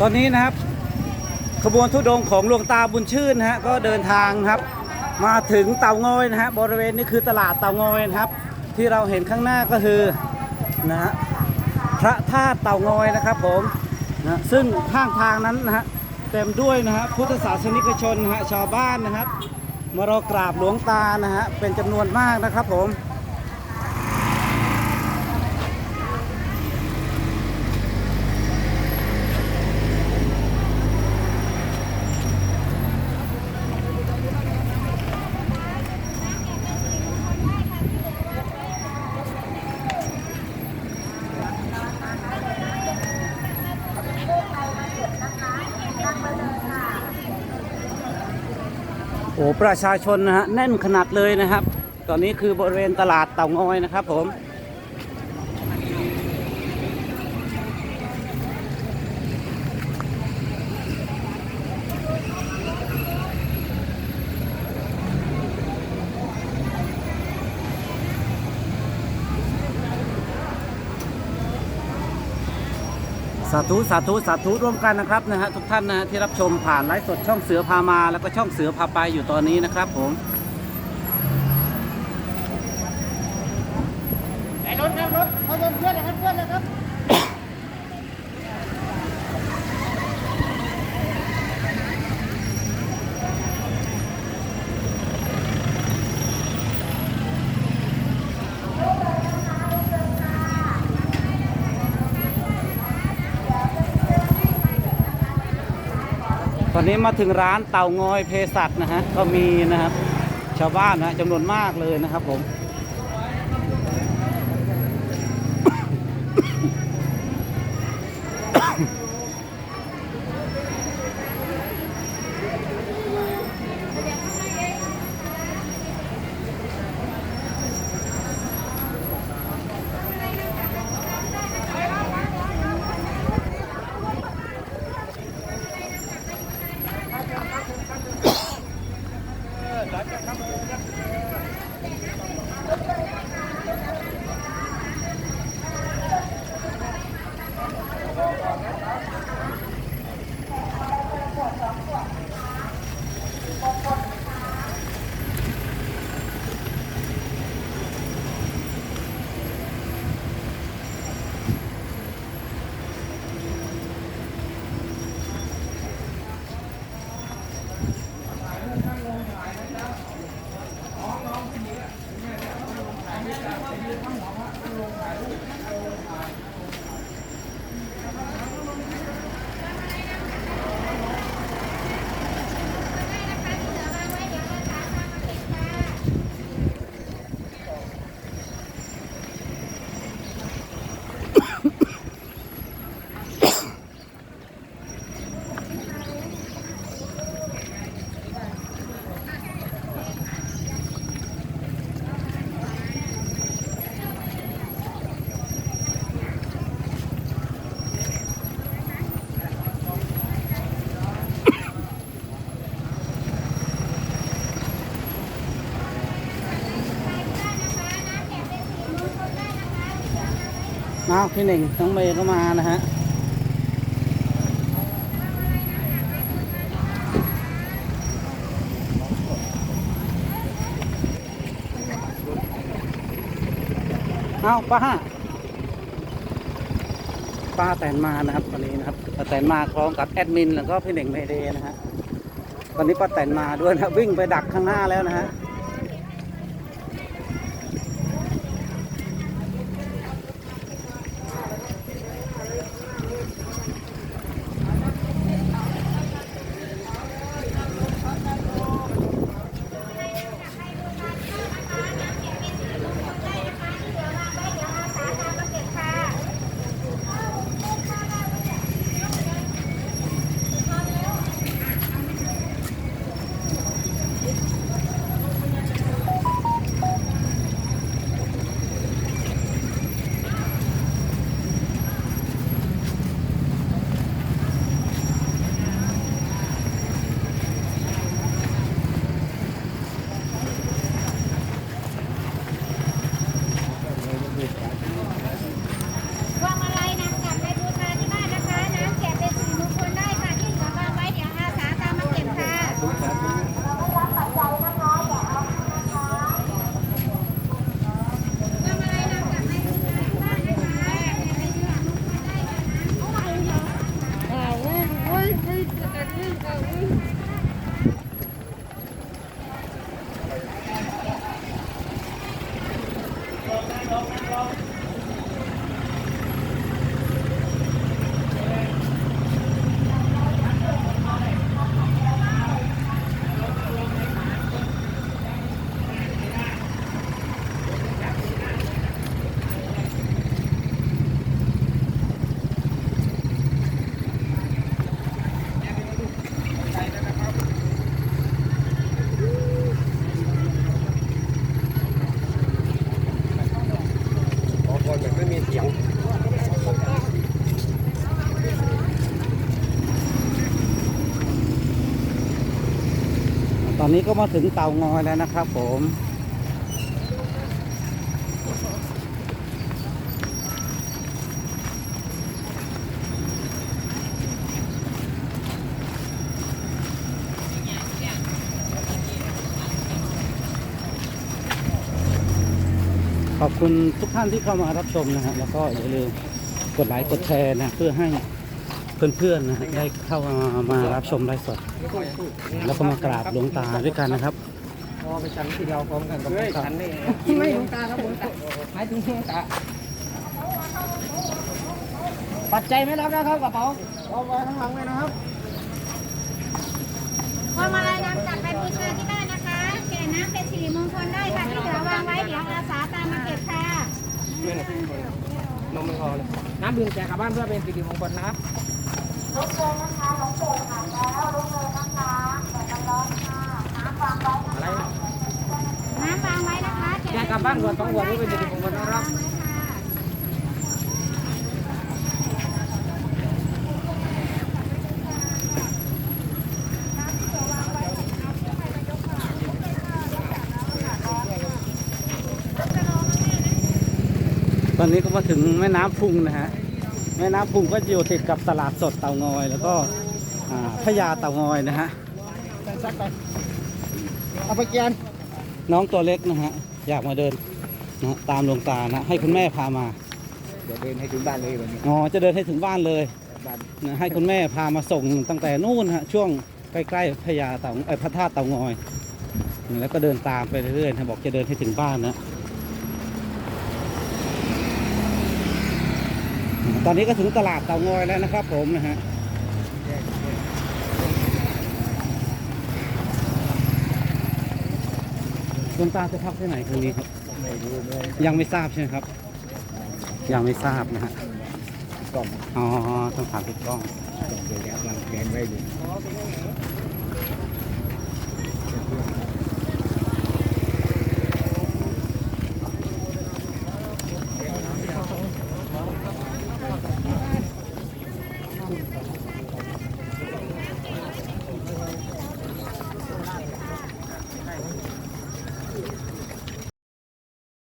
ตอนนี้นะครับ ขบวนทุดงของหลวงตาบุญชื่นนะฮะก็เดินทางครับ มาถึงเตางอยนะฮะบริเวณนี้คือตลาดเตางอยนะครับ ที่เราเห็นข้างหน้าก็คือนะฮะพระธาตุเตางอยนะครับผมนะซึ่งข้างทางนั้นนะฮะเต็มด้วยนะฮะพุทธศาสนิกชนนะฮะชาวบ้านนะครับมารอกราบหลวงตานะฮะเป็นจำนวนมากนะครับผม โอ้ประชาชนนะฮะแน่นขนาดเลยนะครับ ตอนนี้คือบริเวณตลาดเต่างอยนะครับผมาธุสาธุสาธุร่วมกันนะครับนะฮะทุกท่านนะฮะที่รับชมผ่านไลฟ์สดช่องเสือพามา แล้วก็ช่องเสือพาไปอยู่ตอนนี้นะครับผมไหนรถครับรถเอาโดนเพื่อนเลยครับเพื่อนเลยครับ นี้มาถึงร้านเต่างอยเพสัตนะฮะก็มีนะครับ ชาวบ้านนะจำนวนมากเลยนะครับผม อ้าวพี่หนึ่งน้องเมย์ก็มานะฮะเอาป้าป้าแตนมานะครับวันนี้นะครับป้าแตนมาพร้อมกับแอดมินแล้วก็พี่หนึ่งเมเดนะฮะตอนนี้ป้าแตนมาด้วยนะวิ่งไปดักข้างหน้าแล้วนะฮะ ีเสียงตอนนี้ก็มาถึงเตางอยแล้วนะครับผม อบคุณทุกท่านที่เข้ามารับชมนะฮะแล้วก็อย่าลืมกดไลค์กดแชร์นะเพื่อให้เพื่อนๆนะฮะได้เข้ามามารับชมไลฟ์สด แล้วก็มากราบหลวงตาด้วยกันนะครับพอไปชั้นที่เราพร้อมกันกับชั้นนี่ไม่หลวงตาครับหลวงตาหมายถึงหลวงตาปัจจัยไม่รับนะครับกระเป๋าเอาไว้ข้างหลังเลยนะครับพวงมาลัยนำกลับไปบูชาที่บ้านนะคะแก่น้ำเป็นสิริมงคลได้ค่ะที่เหลือวางไว้เดี๋ยวอาสาตามมา เก็บค่ะนมไม่พอเลยน้ำดื่มแจกกลับบ้านเพื่อเป็นสิริมงคลนะครับอะไรนะน้ำวางไว้นะคะแจกกลับบ้านก่อนต้องหัวเพื่อเป็นสิริมงคลนะครับ วางไว้ค่ะ ต อนนี้ก็มาถึงแม่น้ำพุงนะฮะ แม่น้ำพุงก็อยู่ติดกับตลาดสดเตางอย แล้วก็อ่าพญาเตางอยนะฮะซัดไปเอาไปเกียนน้องตัวเล็กนะฮะ อยากมาเดินนะฮะตามหลวงตานะ ให้คุณแม่พามาเดี๋ยวเดินให้ถึงบ้านเลยวันนี้อ๋อจะเดินให้ถึงบ้านเลยบ้านนะให้คุณแม่พามาส่งตั้งแต่นู่นฮะช่วงใกล้ๆพญาเตาเอ้ยพระธาตุเตางอย แล้วก็เดินตามไปเรื่อยๆนะบอกจะเดินให้ถึงบ้านนะ ตอนนี้ก็ถึงตลาดเตางอยแล้วนะครับ ผมนะฮะคุณตาจะพักที่ไหนคืนนี้ครับ ยังไม่ทราบใช่ไหมครับ ยังไม่ทราบนะฮะกล้องอ๋อต้องถามติดกล้องต้องไปแล้ววางแกนไว้ดู